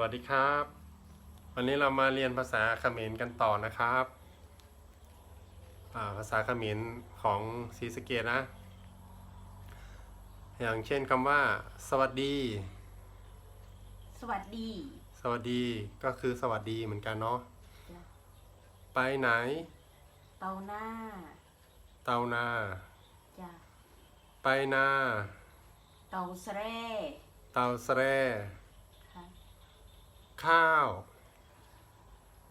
วัสดีครับ วันนี้เรามาเรียนภาษาเขมรกันต่อนะครับอ่าภาษาเขมรของศรีสะเกดนะ อย่างเช่นคำว่า สวัสดี สวัสดี สวัสดีก็คือสวัสดีเหมือนกันเนาะจ้ะไปไหน เตาหน้า เตานาจ้ะไปนา เตาแสร่เตาแสแรค่ะ ข้าว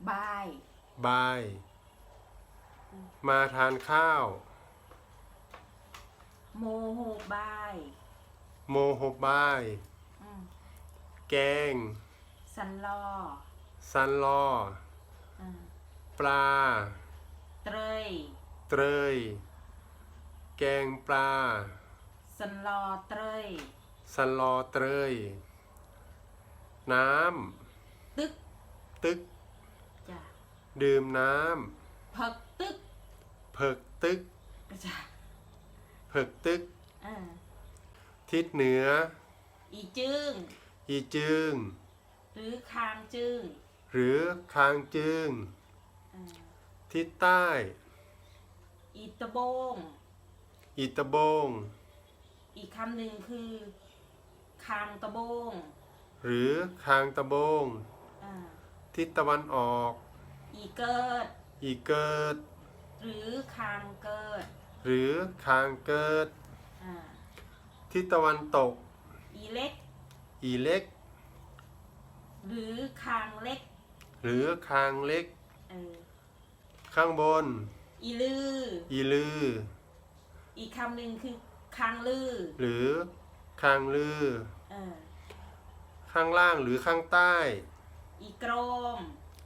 บาย บาย มาทานข้าว โมโหบาย โมโหบาย อืมแกง สันลอซันลออ่าปลา เตยเตย แกงปลา สันลอเตยซันลอเตย น้ ตึกำตึก จ้ะดื่มน้เพิกตึกำเผิกตึก จ้ะเผิกตึกอ่าทิศเหนือ อีจึงอีจึง หรือคางจึงหรือคางจึงอ่าทิศใต้ อีตะโบงอีตะโบง อีกคำหนึ่งคือ คางตะโบง หรือคางตะโบงอ่า ทิศตะวันออก อีเกิด อีเกิด หรือคางเกิด หรือคางเกิด อ่า ทิศตะวันตก อีเล็ก อีเล็ก หรือคางเล็ก หรือคางเล็ก เออ ข้างบน อีลือ อีลือ อีกคำหนึ่งคือคางลือ หรือคางลือ เออ ข้างล่างหรือข้างใต้ อีกรม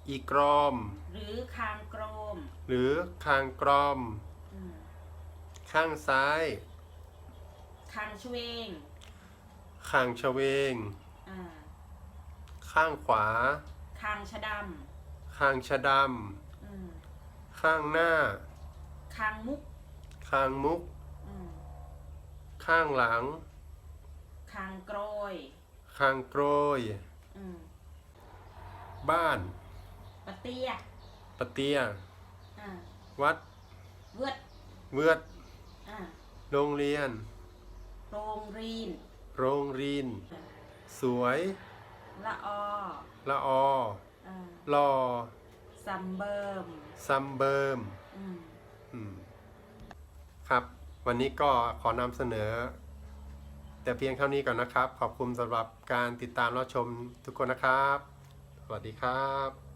อีกรอม หรือคางกรมหรือคางกรอม อืมข้างซ้าย คางชเวงข้างชเวง อ่าข้างขวา คางชะดข้างชะดำอืมำข้างหน้า คางมุกข้างมุก อืมข้างหลัง คางโกรยข้างโกรยอืม บ้านปะเตียปะเตีย อ่าวัด เวือดเวือด อ่าโรงเรียน โรงรีนโรงเรียน สวย ละออละอออ่าลอซัมเบิมซัมเบิมอืมอืมครับวันนี้ก็ขอนำเสนอ แต่เพียงเท่านี้ก่อนนะครับ ขอบคุณสำหรับการติดตามรับชมทุกคนนะครับส วัสดีครับ